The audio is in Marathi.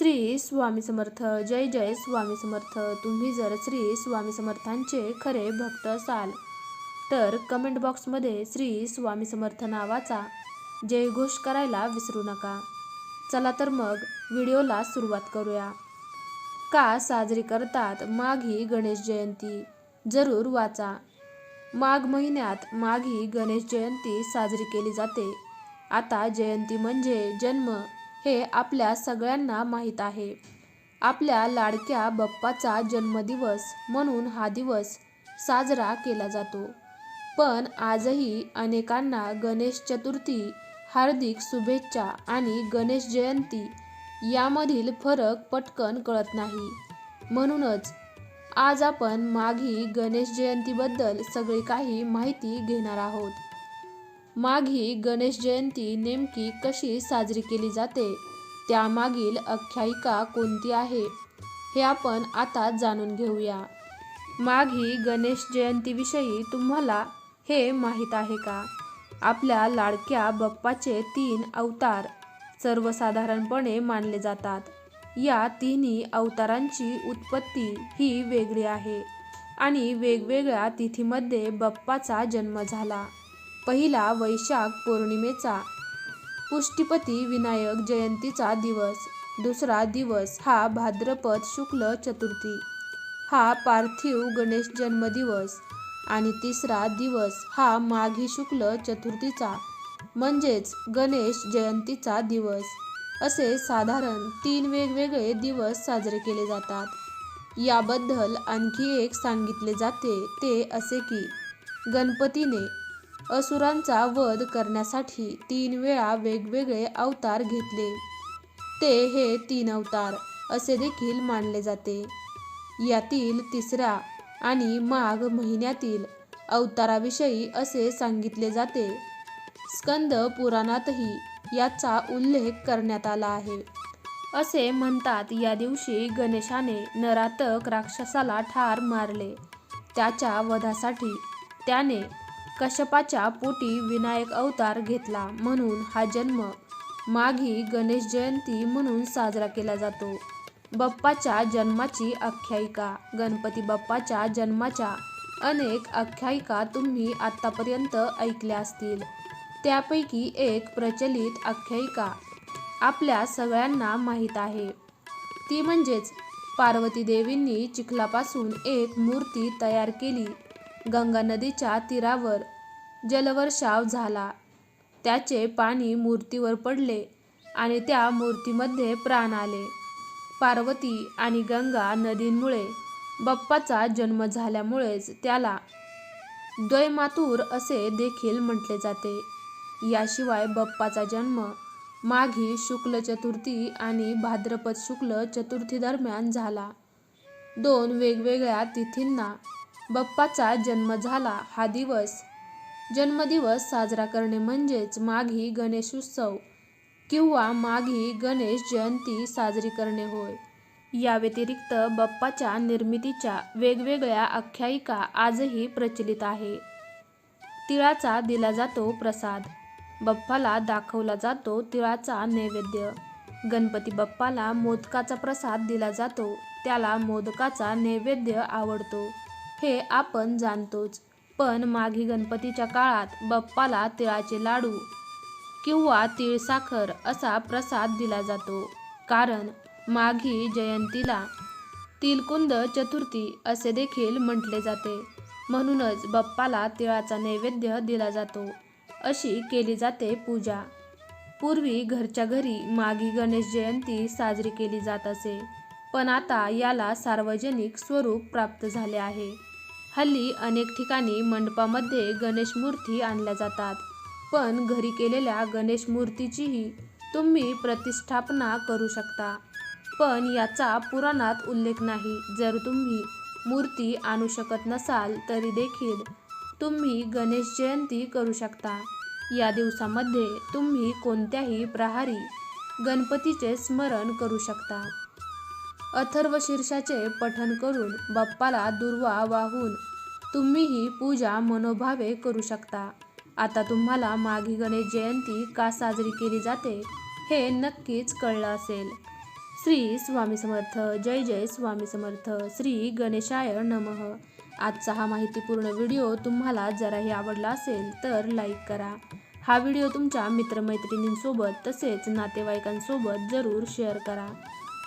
श्री स्वामी समर्थ जय जय स्वामी समर्थ. तुम्ही जर श्री स्वामी समर्थांचे खरे भक्त असाल तर कमेंट बॉक्समध्ये श्री स्वामी समर्थ नावाचा जयघोष करायला विसरू नका. चला तर मग व्हिडिओला सुरुवात करूया. का साजरी करतात माघी गणेश जयंती? जरूर वाचा. माघ महिन्यात माघी गणेश जयंती साजरी केली जाते. आता जयंती म्हणजे जन्म. हे आपल्या सगळ्यांना माहीत आहे. आपल्या लाडक्या बाप्पाचा जन्मदिवस म्हणून हा दिवस साजरा केला जातो. पण आजही अनेकांना गणेश चतुर्थी हार्दिक शुभेच्छा आणि गणेश जयंती यामधील फरक पटकन कळत नाही. म्हणूनच आज आपण माघी गणेश जयंतीबद्दल सगळी काही माहिती घेणार आहोत. माघी गणेश जयंती नेमकी कशी साजरी केली जाते? त्यामागील आख्यायिका कोणती आहे? हे आपण आता जाणून घेऊया. माघी गणेश जयंतीविषयी तुम्हाला हे माहीत आहे का? आपल्या लाडक्या बाप्पाचे तीन अवतार सर्वसाधारणपणे मानले जातात. या तिन्ही अवतारांची उत्पत्ती ही वेगळी आहे आणि वेगवेगळ्या तिथीमध्ये बाप्पाचा जन्म झाला. पहिला वैशाख पौर्णिमेचा. पुष्टीपती विनायक जयंतीचा दिवस. दुसरा दिवस हा भाद्रपद शुक्ल चतुर्थी. हा पार्थिव गणेश जन्मदिवस. आणि तिसरा दिवस हा माघी शुक्ल चतुर्थीचा. म्हणजेच गणेश जयंतीचा दिवस. असे साधारण तीन वेगवेगळे दिवस साजरे केले जातात. याबद्दल आणखी एक सांगितले जाते ते असे की गणपतीने असुरांचा वध करण्यासाठी तीन वेळा वेगवेगळे अवतार घेतले. ते हे तीन अवतार असे देखील मानले जाते. यातील तिसऱ्या आणि माघ महिन्यातील अवताराविषयी असे सांगितले जाते. स्कंद पुराणातही याचा उल्लेख करण्यात आला आहे. असे म्हणतात या दिवशी गणेशाने नरातक राक्षसाला ठार मारले. त्याच्या वधासाठी त्याने कश्यपाच्या पोटी विनायक अवतार घेतला म्हणून हा जन्म माघी गणेश जयंती म्हणून साजरा केला जातो. बाप्पाच्या जन्माची आख्यायिका गणपती बाप्पाच्या जन्माच्या अनेक आख्यायिका तुम्ही आत्तापर्यंत ऐकल्या असतील. त्यापैकी एक प्रचलित आख्यायिका आपल्या सगळ्यांना माहीत आहे. ती म्हणजेच पार्वती देवींनी चिखलापासून एक मूर्ती तयार केली. गंगा नदीच्या तीरावर जलवर्षाव झाला. त्याचे पाणी मूर्तीवर पडले आणि त्या मूर्तीमध्ये प्राण आले. पार्वती आणि गंगा नदींमुळे बाप्पाचा जन्म झाल्यामुळेच त्याला द्वैमातूर असे देखील म्हटले जाते. याशिवाय बाप्पाचा जन्म माघी शुक्ल चतुर्थी आणि भाद्रपद शुक्ल चतुर्थी दरम्यान झाला. दोन वेगवेगळ्या तिथींना बाप्पाचा जन्म झाला हा दिवस. जन्मदिवस साजरा करणे म्हणजेच माघी गणेशोत्सव किंवा माघी गणेश जयंती साजरी करणे होय. या व्यतिरिक्त बाप्पाच्या निर्मितीच्या वेगवेगळ्या आख्यायिका आजही प्रचलित आहे. तिळाचा दिला जातो प्रसाद. बाप्पाला दाखवला जातो तिळाचा नैवेद्य. गणपती बाप्पाला मोदकाचा प्रसाद दिला जातो त्याला मोदकाचा नैवेद्य आवडतो. हे आपण जाणतोच. पण माघी गणपतीच्या काळात बाप्पाला तिळाचे लाडू किंवा तिळसाखर असा प्रसाद दिला जातो. कारण माघी जयंतीला तिलकुंद चतुर्थी असे देखील म्हटले जाते. म्हणूनच बाप्पाला तिळाचा नैवेद्य दिला जातो. अशी केली जाते पूजा. पूर्वी घरच्या घरी माघी गणेश जयंती साजरी केली जात असे. पण आता याला सार्वजनिक स्वरूप प्राप्त झाले आहे. हल्ली अनेक ठिकाणी मंडपामध्ये गणेश मूर्ती आणल्या जातात. पण घरी केलेल्या गणेश मूर्तीचीही तुम्ही प्रतिष्ठापना करू शकता. पण याचा पुराणात उल्लेख नाही. जर तुम्ही मूर्ती आणू शकत नसाल तरी देखील तुम्ही गणेश जयंती करू शकता. या दिवसामध्ये तुम्ही कोणत्याही प्रहारी गणपतीचे स्मरण करू शकता. अथर्व शीर्षाचे पठण करून बाप्पाला दुर्वा वाहून तुम्हीही पूजा मनोभावे करू शकता. आता तुम्हाला माघी गणेश जयंती का साजरी केली जाते हे नक्कीच कळलं असेल. श्री स्वामी समर्थ जय जय स्वामी समर्थ श्री गणेशाय नमः. आजचा हा माहितीपूर्ण व्हिडिओ तुम्हाला जराही आवडला असेल तर लाईक करा. हा व्हिडिओ तुमच्या मित्रमैत्रिणींसोबत तसेच नातेवाईकांसोबत जरूर शेअर करा.